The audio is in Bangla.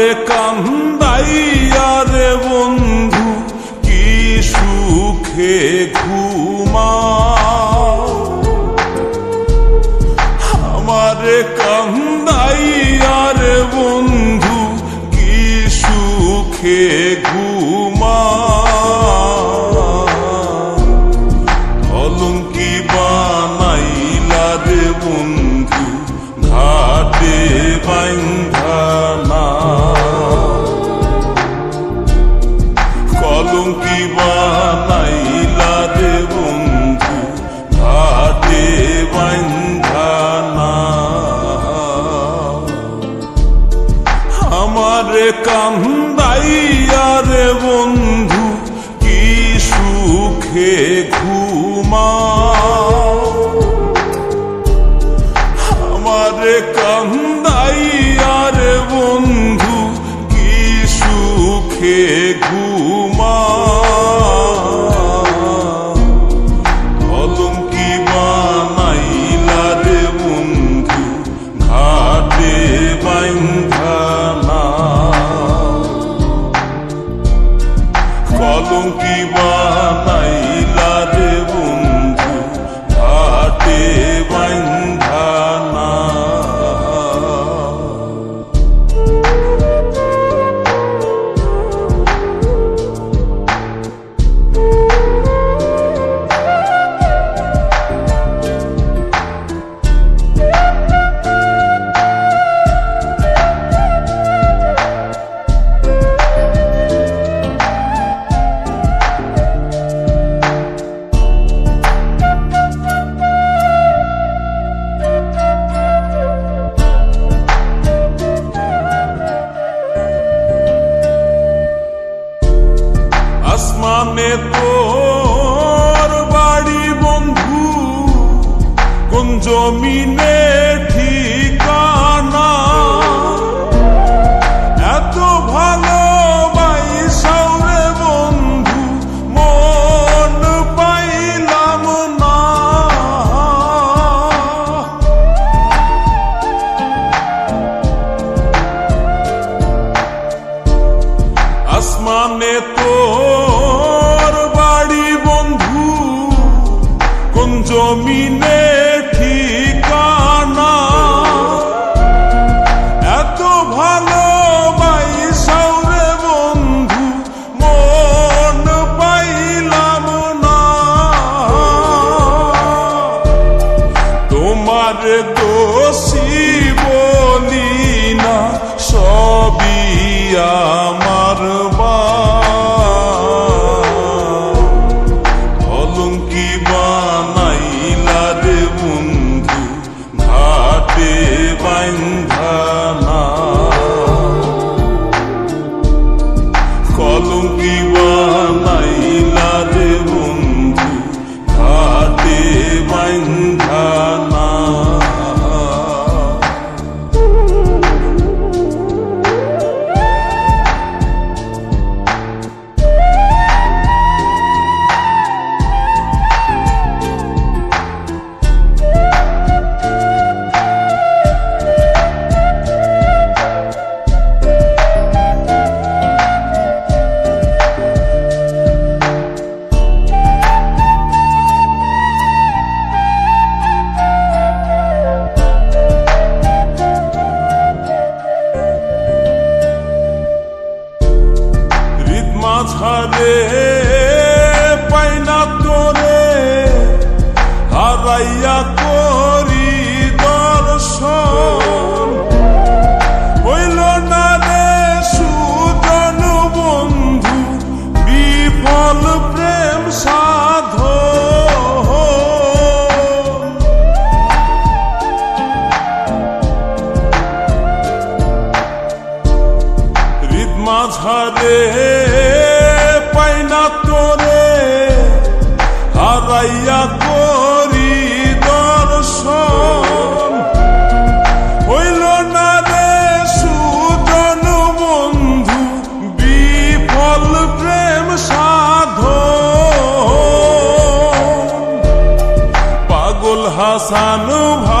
আমারে কান্দাইয়া রে বন্ধু কি সুখে ঘুমা আমারে কান্দাইয়া রে বন্ধু কি সুখে ঘুমা donkey আসমানে তোর বাড়ি বন্ধু কোন জমিনে কোন মাঝারে পাইনা তোরে, হারাইয়া করি দর্শন। হইল না রে সুজন বন্ধু, বিফল প্রেম সাধ মাঝারে হারাইয়া করি দর্শন। হইল না রে সুজন বন্ধু বিফল প্রেম সাধ পাগল হাসান ভাবে